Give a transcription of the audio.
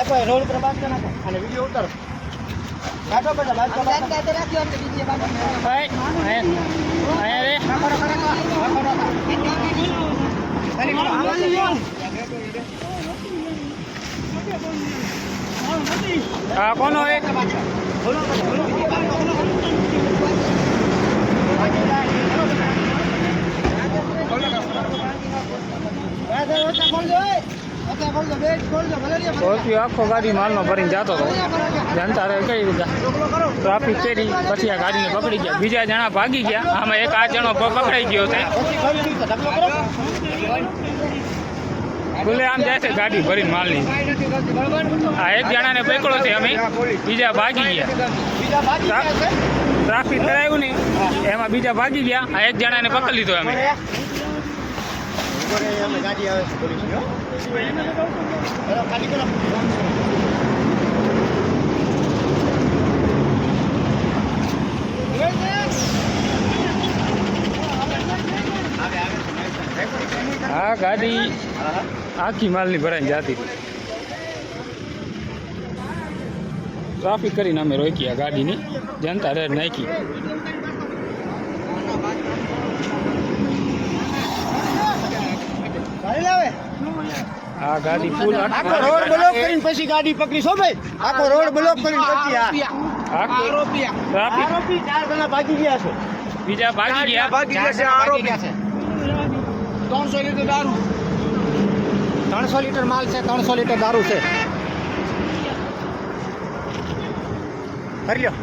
નાખો એ રોડ ઉપર બાદ નાખો અને વીડિયો ઉતારો નાખો બધા બાદ બાદ અહીંયા રે નાખો નાખો નાખો નાખો આ કોનો એ સ્કોર્પિયો આખો ગાડી માલનો ભરીને જતો હતો. જનતા કઈ રીતે? ટ્રાફિક કરી, પછી આ ગાડીને પકડી ગયા. બીજા જણા ભાગી ગયા. આમાં એક આ જણો પકડાઈ ગયો છે. ખુલ્લે આમ જાય છે ગાડી ભરીને માલની. આ એક જણાને પકડો છે અમે. બીજા ભાગી ગયા. ટ્રાફિક કરાયું નહીં એમાં બીજા ભાગી ગયા. આ એક જણાને પકડી લીધો અમે. કરો આ ગાડી આખી માલની ભરાઈ જતી. ટ્રાફિક કરીને અમે રોકી આ ગાડીની. જનતા રેડ નાખી ગાડી લાવે આ ગાડી ફૂલ આખો રોડ બ્લોક કરીને પછી ગાડી પકડી છો ભાઈ? આખો રોડ બ્લોક કરીને પછી આ. આરોપી. આરોપી. ચાર જણા ભાગી ગયા છે. બીજા ભાગી ગયા. ભાગી ગયા છે ત્રણસો લીટર દારૂ. ત્રણસો લીટર માલ છે ત્રણસો લીટર દારૂ છે. કરી લ્યો